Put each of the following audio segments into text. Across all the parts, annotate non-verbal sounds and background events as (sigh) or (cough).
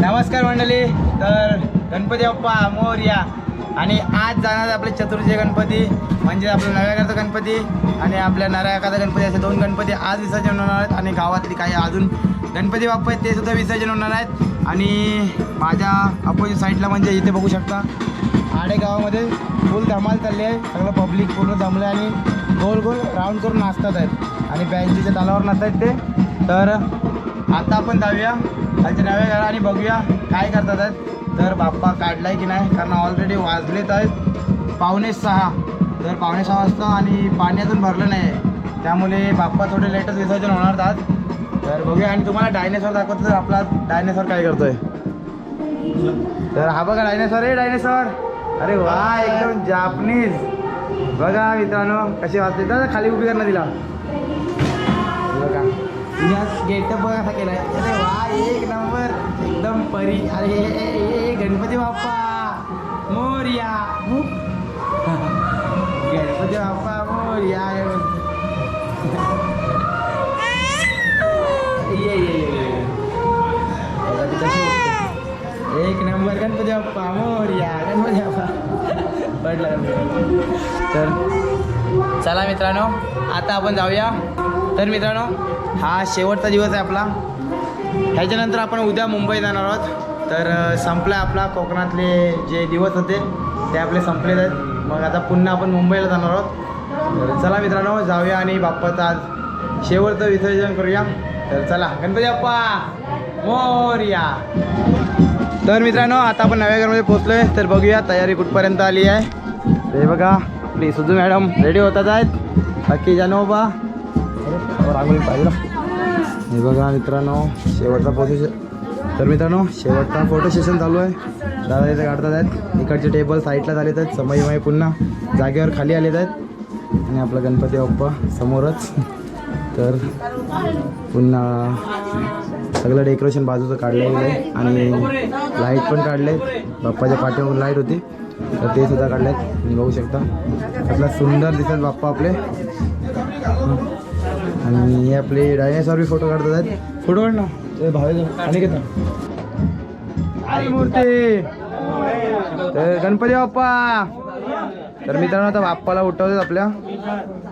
नमस्कार मंडळी. तर गणपती बाप्पा मोर्या आणि आज जाणार आपले चतुर्थी गणपती म्हणजे आपल्या नव्या गणपती आणि आपल्या नरायकाचा एखादा गणपती. असे दोन गणपती आज विसर्जन होणार आहेत आणि गावातली काही अजून गणपती बाप्पा आहेत ते सुद्धा विसर्जन होणार आहेत. आणि माझ्या अपोजिट साईडला म्हणजे इथे बघू शकता आडे गावामध्ये फुल धमाल चालली आहे. सगळं पब्लिक पूर्ण जमलं आणि गोल गोल राऊंड करून नाचतात आहेत. आणि बँचीच्या तालावर आहेत ते. तर आता आपण जाऊया. खालच्या नव्या घरा आणि बघूया काय करतात आहेत. तर बाप्पा काढलाय की नाही कारण ऑलरेडी वाजलेत आहेत. पावणे सहा. तर पावणे सहा वाजता आणि पाणी अजून भरलं नाही आहे त्यामुळे बाप्पा थोडे लेटच विसर्जन होणार आहेत. तर बघूया आणि तुम्हाला डायनेसॉर दाखवतो तर आपला डायनेसॉर काय करतोय. तर हा बघा डायनेसॉर आहे डायनेसॉर अरे वा एकदम जापनीज बघा मित्रांनो कसे वाजते तर खाली उभी करणं दिला बघा. गेटअप बघा कसा केलाय. अरे वा एक नंबर. एकदम परी. अरे ए, गणपती बाप्पा. मोर्या. (laughs) गणपती बाप्पा मोर्या. ये ये एक नंबर गणपती बाप्पा मोर्या. गणपती बाप्पा. पडला तर चला मित्रांनो आता आपण जाऊया. तर मित्रांनो हा शेवटचा दिवस आहे आपला. ह्याच्यानंतर आपण उद्या मुंबई जाणार आहोत. तर संपला आपला कोकणातले जे दिवस होते ते आपले संपलेत आहेत. मग आता पुन्हा आपण मुंबईला जाणार आहोत. तर चला मित्रांनो जाऊया आणि बाप्पाचं आज शेवटचं विसर्जन करूया. तर चला गणपती बाप्पा मोर्या. तर मित्रांनो आता आपण नव्या घरमध्ये पोहोचलो आहे तर बघूया तयारी कुठपर्यंत आली आहे. ते बघा आपली सुजू मॅडम रेडी होतात आहेत. बाकी जानोबा रांगोळी पाहिजे ना. हे बघा मित्रांनो शेवटचा फोटो तर मित्रांनो शेवटचा फोटो सेशन चालू आहे. दादा इथे काढतात आहेत. इकडचे टेबल साईडला झालेत आहेत. समयमय पुन्हा जागेवर खाली आलेत आहेत. आणि आपला गणपती बाप्पा समोरच. तर पुन्हा सगळं डेकोरेशन बाजूचं काढलेलं आहे आणि लाइट पण काढले बाप्पाच्या पाठीवर लाइट होती. तर ते सुद्धा काढले आहेत बघू शकता. आपला सुंदर दिसत बाप्पा आपले. आणि आपले डायनासॉर बी फोटो काढतात आहेत. फोटो काढ ना. भावे आणि घेत. मूर्ती. तर गणपती बाप्पा. तर मित्रांनो आता बाप्पाला उठवलेत आपल्या.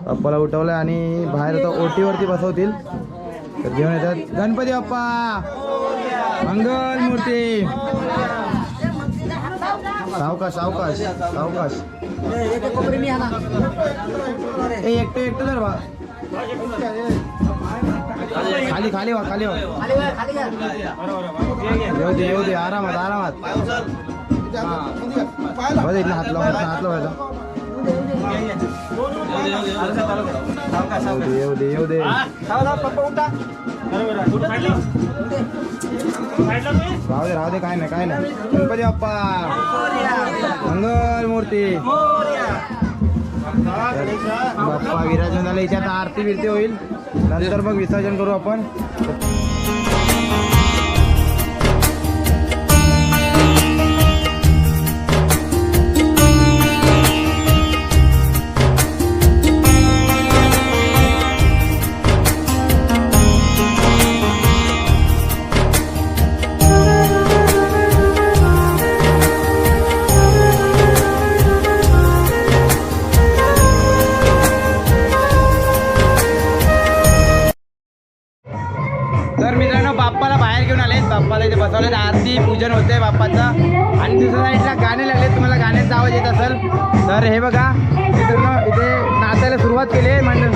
बाप्पाला उठवलं आणि बाहेर आता ओटीवरती बसवतील. तर घेऊन येतात. गणपती बाप्पा. मंगल मूर्ती. सावकाश सावकाश सावकाश. एकटे एकटं जर बा. खाली खाली वा खाली वा येऊ दे येऊ दे आरामात आरामात. बघ इथला हात लावा हात लावायचा. येऊ दे येऊ दे येऊ दे. राहू दे राहू दे काय नाही काय नाही. गणपती बाप्पा. मंगल मूर्ती बाप्पा विराजन याच्यात आरती बिरती होईल. नंतर मग विसर्जन करू आपण. तर हे बघा मित्रांनो इथे नाचायला सुरुवात केली आहे मंडळ.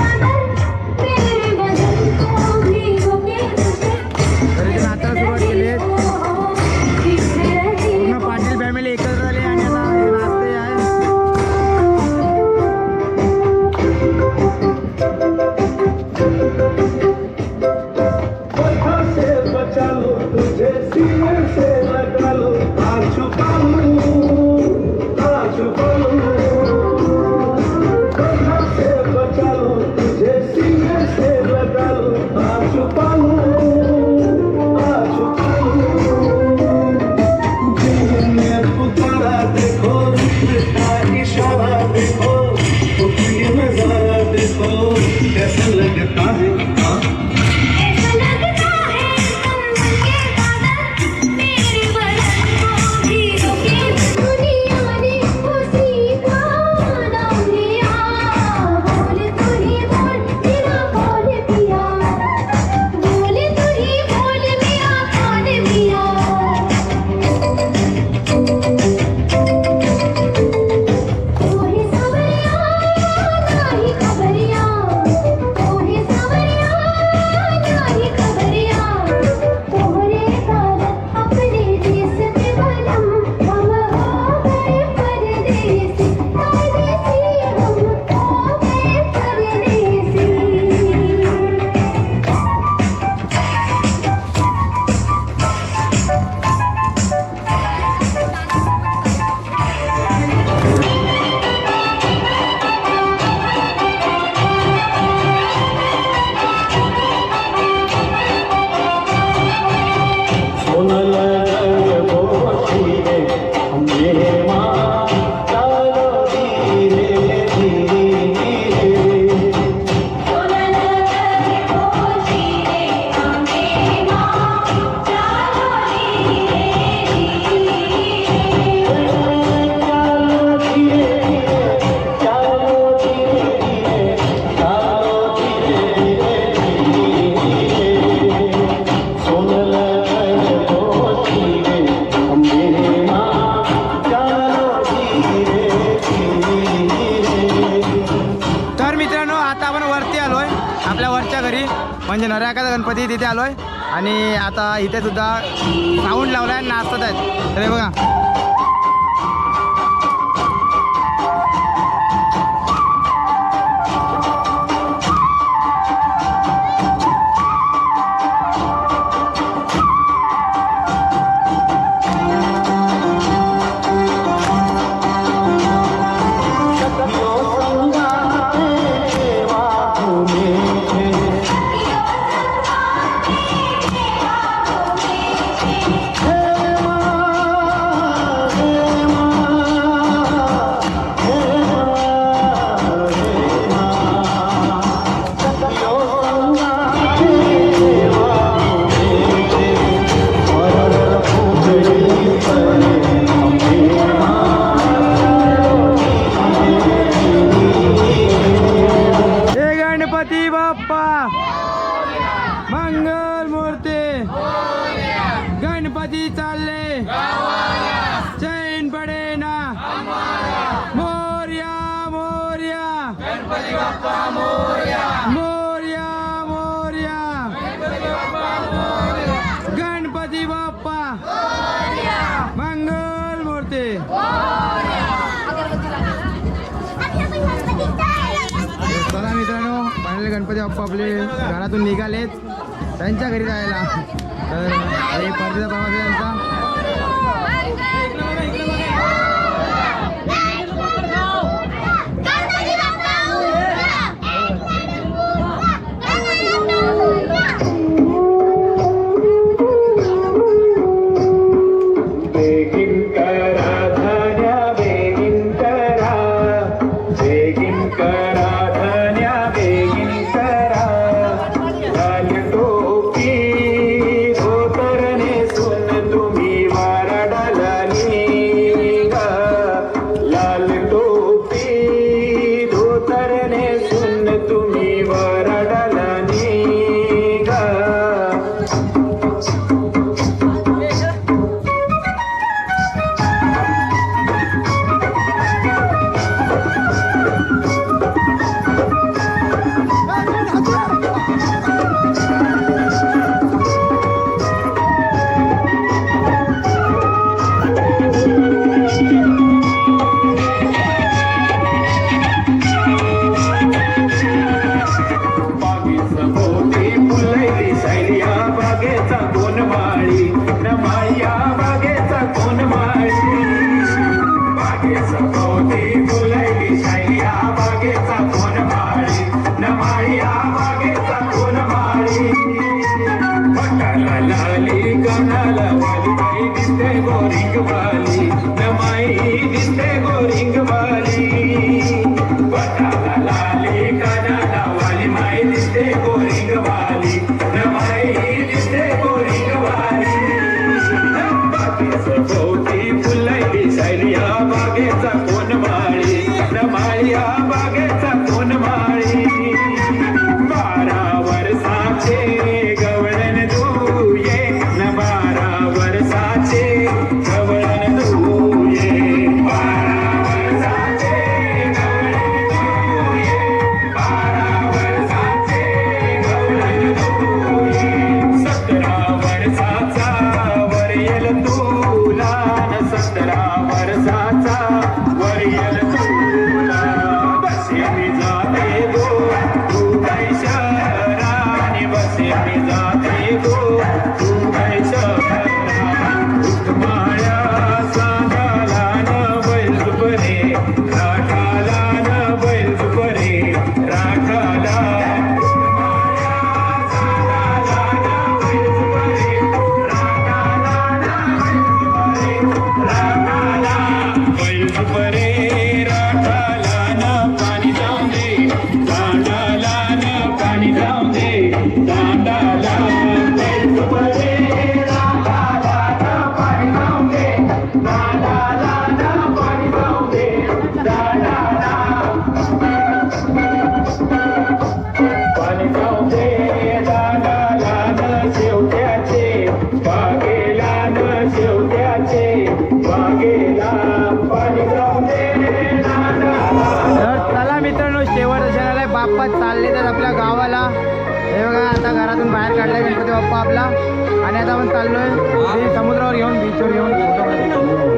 नाकाचा गणपती तिथे आलोय. आणि आता इथे सुद्धा साऊंड लावलाय आणि नाचतात आहेत. तर हे बघा. मंगल मूर्ती. गणपती चालले. चैन पडे ना. मोर्या मोर्या. मोर्या मोर्या. गणपती बाप्पा. मंगल मूर्ती. चला मित्रांनो फायनल गणपती बाप्पा आपले घरातून निघालेत. त्यांच्या घरी जायला. तर हे परतीचा प्रवास आहे त्यांचा बाप्पा आपला. आणि आता आपण चाललोय. समुद्रावर घेऊन बीचवर घेऊन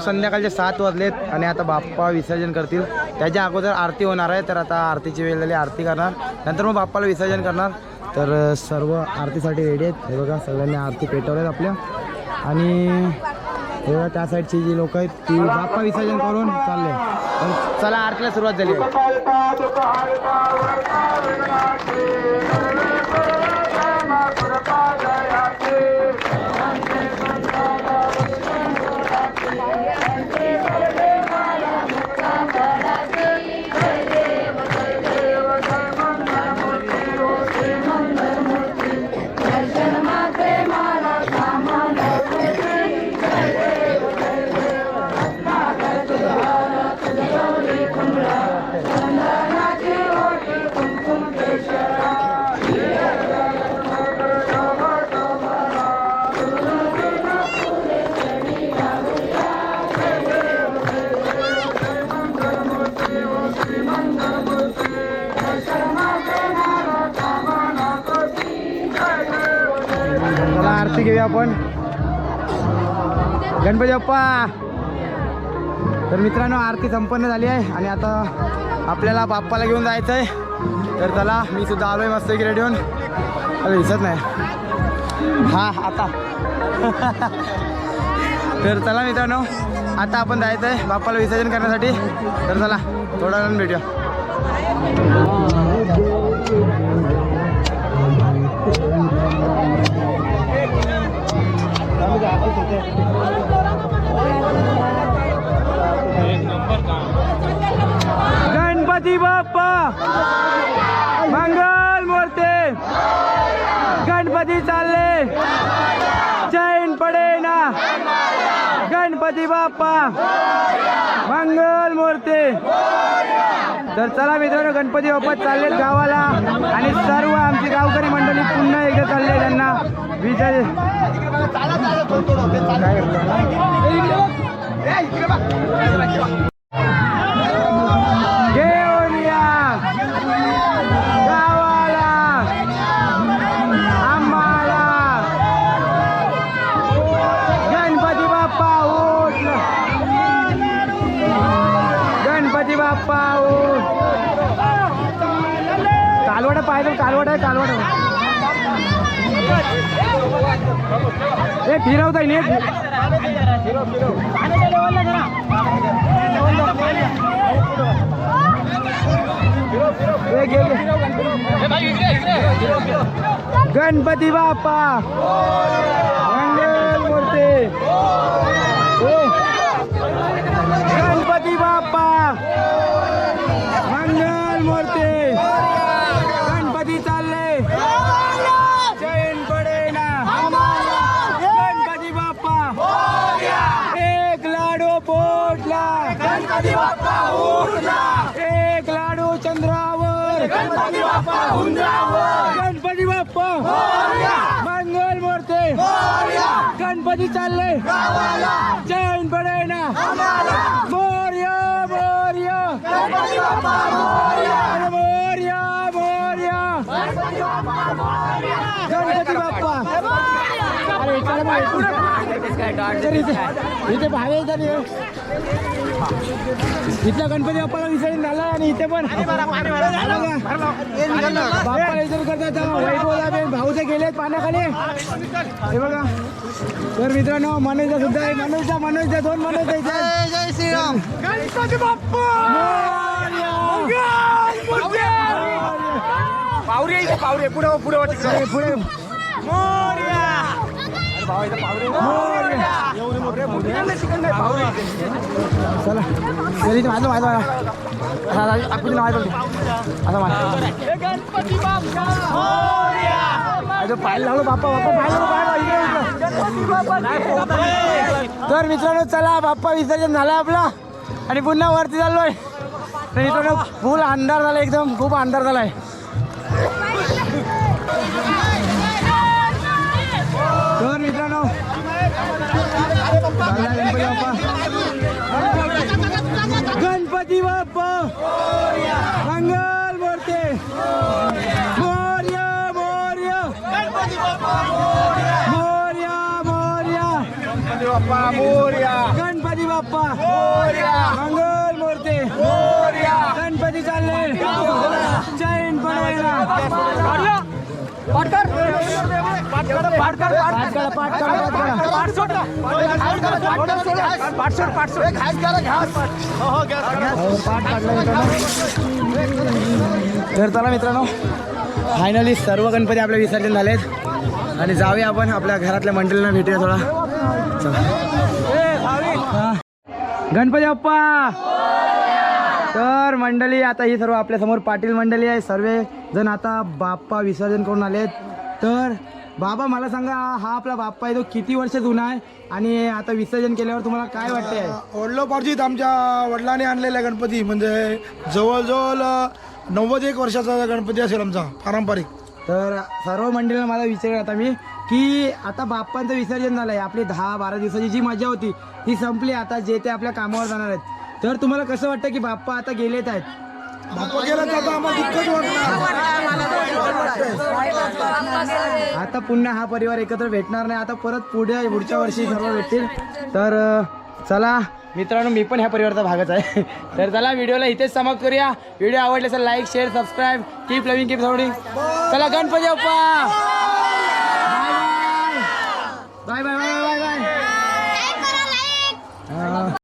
संध्याकाळचे सात वाजलेत आणि आता बाप्पा विसर्जन करतील. त्याच्या अगोदर आरती होणार आहे तर आता आरतीची वेळ झाली आरती करणार. नंतर मग बाप्पाला विसर्जन करणार. तर सर्व आरतीसाठी रेडी आहेत. हे बघा सगळ्यांनी आरती पेटवल्यात आपल्या. आणि हे बघा त्या साईडची जी लोक आहेत ती बाप्पा विसर्जन करून चालले. चला आरतीला सुरुवात झाली. आहे आपण. गणपती बाप्पा. तर मित्रांनो आरती संपन्न झाली आहे आणि आता आपल्याला बाप्पाला घेऊन जायचं आहे तर त्याला मी सुद्धा आलो आहे मस्त इकडे ठेवून अरे दिसत नाही. हा आता. (laughs) तर चला मित्रांनो आता आपण जायचं आहे बाप्पाला विसर्जन करण्यासाठी. तर चला थोडा वेळानं भेटूया. गणपती बाप्पा! मंगल मूर्ती! गणपती चालले! चैन पडे ना! गणपती बाप्पा! मंगल मूर्ती! तर चला मित्रांनो गणपती बाप्पा चाललेत गावाला आणि सर्व आमची गावकरी मंडळी पुन्हा एकदा चालले त्यांना विजय. घेऊन कालवड ए फिरवता येईल गणपती बाप्पा. मंगल मूर्ती. गणपती बाप्पा. मंगल मूर्ती. गणपती बाप्पा गणपती बाप्पा. मंगल मूर्ती गणपती चालले. जैन पडे ना मोर्या मोर्या. मोर्या. मोर्या गणपती बाप्पा इथे इथे- इथे भावे येतात. इथला गणपती बाप्पाला विसर्जन झाला आणि इथे पण. बाप्पा विसर्जन करतात वैभव भाऊचे गेलेत पाण्याखाली. हे बघा. तर मित्रांनो मनोजचा सुद्धा आहे. मनोजचा मनोजचा दोन मनोज. जय श्रीराम. गणपती बाप्पा! पावरे पावरे पुढे पुढे पुढे पुढे. चला घरी माझं माझं आपण माझं आता माझं अरे पाहायला लागलो बाप्पा बाप्पा पाहायला तर मित्रांनो चला बाप्पा विसर्जन झालं आपला. आणि पुन्हा वरती चाललोय. तर मित्रांनो फुल अंधार झाला एकदम. खूप अंधार झालाय. तर मित्रांनो गणपती बाप्पा गणपती बाप्पा मंगल मूर्ती मोर्या मोर्या मोर्या मोर्या. गणपती बाप्पा मंगल मूर्ते गणपती चालले. जैन पडायला तर चला मित्रांनो फायनली सर्व गणपती आपले विसर्जन झालेत. आणि जाऊया आपण आपल्या घरातल्या मंडळींना भेटूया थोडा. चला. गणपती बाप्पा! तर मंडळी आता ही सर्व आपल्यासमोर पाटील मंडळी आहे. सर्व जण आता बाप्पा विसर्जन करून आलेत. तर बाबा मला सांगा हा आपला बाप्पा आहे तो किती वर्ष जुना आहे? आणि आता विसर्जन केल्यावर तुम्हाला काय वाटतंय? वडलोपार्जित आमच्या वडिलांनी आणलेला गणपती म्हणजे जवळजवळ नव्वद एक वर्षाचा गणपती असेल आमचा पारंपरिक. तर सर्व मंडळींना मला विचार आता मी की आता बाप्पांचं विसर्जन झालंय. आपली दहा बारा दिवसाची जी मजा होती ती संपली. आता जे ते आपल्या कामावर जाणार आहेत. तर तुम्हाला कसं वाटतं की बाप्पा आता गेलेत आहेत? बाप्पा गेला तर आता आम्हाला दुःखच वाटणार आता पुन्हा हा परिवार एकत्र भेटणार नाही. आता परत पुढे पुढच्या वर्षी सर्व भेटतील. तर चला. मित्रांनो मी पण ह्या परिवाराचा भागच आहे. (laughs) तर चला व्हिडिओला इथेच समाप्त करूया. व्हिडिओ आवडले असेल like share subscribe. Keep loving keep supporting चला गणपती बाप्पा!